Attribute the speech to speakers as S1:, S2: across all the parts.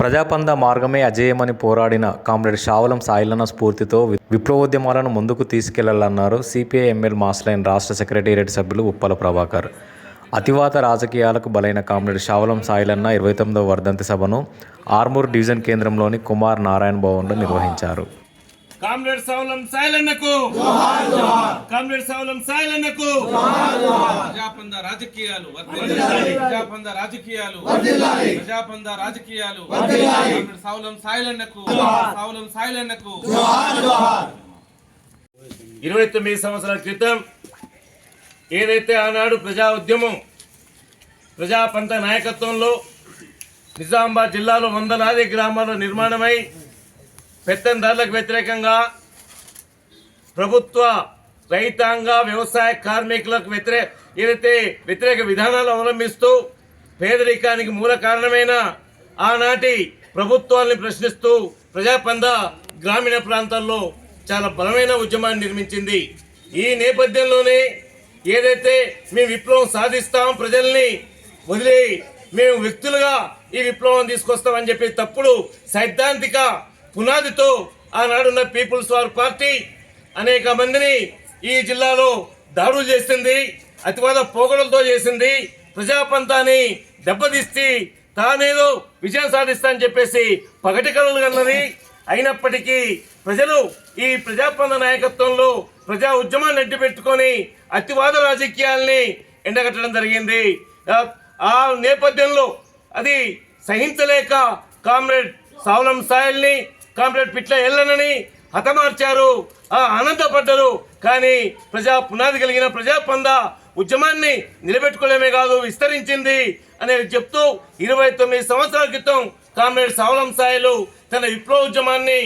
S1: ప్రజాపంద మార్గమే అజేయమని పోరాడిన కామ్రేడ్ షావలం సాయిలన్న స్ఫూర్తితో విప్లవోద్యమాలను ముందుకు తీసుకెళ్ళాలన్నారు సిపిఐ ఎంఎల్ మాస్లైన్ రాష్ట్ర సెక్రటేరియట్ సభ్యులు ఉప్పల ప్రభాకర్. అతివాత రాజకీయాలకు బలైన కామ్రేడ్ షావలం సాయిలన్న ఇరవై తొమ్మిదవ వర్ధంతి సభను ఆర్మూర్ డివిజన్ కేంద్రంలోని కుమార్ నారాయణ భవన్లో నిర్వహించారు.
S2: కామ్రేడ్ సౌలం సాయిలన్నకు. కామ్రేడ్ సౌలం సాయిలన్నకు.
S3: ప్రజాపంద రాజకీయాలు ప్రజాపంద రాజకీయాలు ప్రజాపంద రాజకీయాలు కామ్రేడ్ సౌలం సాయిలన్నకు. సౌలం సాయిలన్నకు.
S2: ఇరవై తొమ్మిది సంవత్సరాల క్రితం ఏదైతే ఆనాడు ప్రజా ఉద్యమం ప్రజాపంత నాయకత్వంలో నిజామాబాద్ జిల్లాలో వందలాది గ్రామాల నిర్మాణమై పెత్తందారులకు వ్యతిరేకంగా ప్రభుత్వ రైతాంగ వ్యవసాయ కార్మికులకు వ్యతిరేక ఏదైతే వ్యతిరేక విధానాలు అవలంబిస్తూ పేదరికానికి మూల కారణమైన ఆనాటి ప్రభుత్వాల్ని ప్రశ్నిస్తూ ప్రజాపంద గ్రామీణ ప్రాంతాల్లో చాలా బలమైన ఉద్యమాన్ని నిర్మించింది. ఈ నేపథ్యంలోనే ఏదైతే మేము విప్లవం సాధిస్తాం ప్రజల్ని వదిలి మేము వ్యక్తులుగా ఈ విప్లవం తీసుకొస్తామని చెప్పి తప్పుడు సైద్ధాంతిక పునాదితో ఆనాడున్న పీపుల్స్ వార్ పార్టీ అనేక మందిని ఈ జిల్లాలో దాడులు చేసింది అతివాద పోగడలతో చేసింది. ప్రజాపంతాన్ని దెబ్బతీసి తానేదో విజయం సాధిస్తా అని చెప్పేసి పగటి కళలు కన్నది. అయినప్పటికీ ప్రజలు ఈ ప్రజాపంద నాయకత్వంలో ప్రజా ఉద్యమాన్ని అడ్డు పెట్టుకొని అతివాద రాజకీయాల్ని ఎండగట్టడం జరిగింది. ఆ- ఆ నేపథ్యంలో అది సహించలేక కామ్రేడ్ సావలం సాయల్ని కామ్రేడ్ పిట్ల ఎల్లనని హతమార్చారు. ఆ ఆనందపడ్డరు. కానీ ప్రజా పునాది కలిగిన ప్రజాపంద ఉద్యమాన్ని నిలబెట్టుకోవడమే కాదు విస్తరించింది అనేది చెప్తూ ఇరవై తొమ్మిది సంవత్సరాల క్రితం కామ్రేడ్ సావలం సాయిలు తన విప్లవ ఉద్యమాన్ని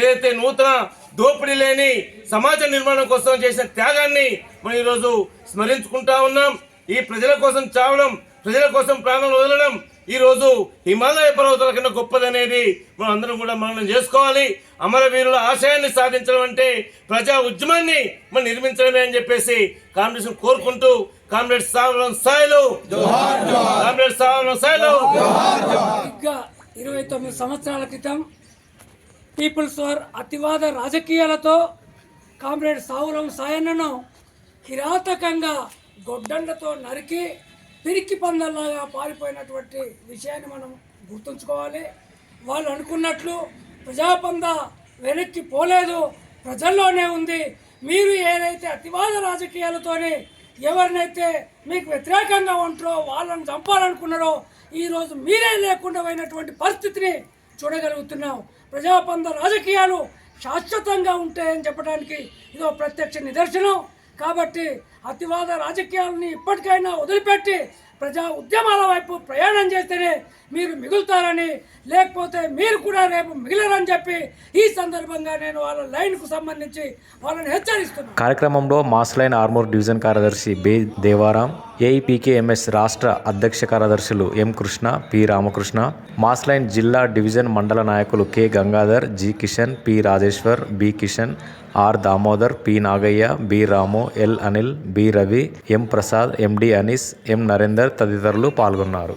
S2: ఏదైతే నూతన దోపిడీ లేని సమాజ నిర్మాణం కోసం చేసిన త్యాగాన్ని మనం ఈరోజు స్మరించుకుంటా ఉన్నాం. ఈ ప్రజల కోసం చావడం ప్రజల కోసం ప్రాణాలు వదలడం ఈరోజు హిమాలయ పర్వతాల కన్నా గొప్పదనేది మనం అందరం కూడా మనం చేసుకోవాలి. అమరవీరుల ఆశయాన్ని సాధించడం అంటే ప్రజా ఉద్యమాన్ని మనం నిర్మించడమే అని చెప్పేసి కాంగ్రెస్ కోరుకుంటూ కామ్రేడ్ సావరం స్థాయిలో కామ్రేడ్ సావరం స్థాయిలో
S4: ఇరవై తొమ్మిది సంవత్సరాల క్రితం పీపుల్స్ వార్ అతివాద రాజకీయాలతో కామ్రేడ్ సావులం సాయన్నను కిరాతకంగా గొడ్డండ్లతో నరికి పిరికి పందల్లాగా పారిపోయినటువంటి విషయాన్ని మనం గుర్తుంచుకోవాలి. వాళ్ళు అనుకున్నట్లు ప్రజాపంద వెనక్కి పోలేదు ప్రజల్లోనే ఉంది. మీరు ఏదైతే అతివాద రాజకీయాలతోనే ఎవరినైతే మీకు వ్యతిరేకంగా ఉంటారో వాళ్ళని చంపాలనుకున్నారో ఈరోజు మీరే లేకుండా పోయినటువంటి పరిస్థితిని చూడగలుగుతున్నాం. ప్రజాపంద రాజకీయాలు శాశ్వతంగా ఉంటాయని చెప్పడానికి ఇదో ప్రత్యక్ష నిదర్శనం. కాబట్టి అతివాద రాజకీయాలని ఇప్పటికైనా వదిలిపెట్టి ప్రజా ఉద్యమాల వైపు ప్రయాణం చేస్తేనే మీరు మిగులుతారని లేకపోతే మీరు కూడా రేపు మిగిలరని చెప్పి ఈ సందర్భంగా నేను వాళ్ళ లైన్కు సంబంధించి వాళ్ళని హెచ్చరిస్తున్నాను.
S1: కార్యక్రమంలో మాస్లైన్ ఆర్మూర్ డివిజన్ కార్యదర్శి బి దేవారాం ఏఐపీకేఎంఎస్ రాష్ట్ర అధ్యక్ష కార్యదర్శులు M Krishna P Ramakrishna mass line జిల్లా డివిజన్ మండల నాయకులు K Gangadhar G Kishan P Rajeshwar B Kishan R Damodar P Nagaiah B Ramu L Anil B Ravi M Prasad MD Anees M Narender తదితరులు పాల్గొన్నారు.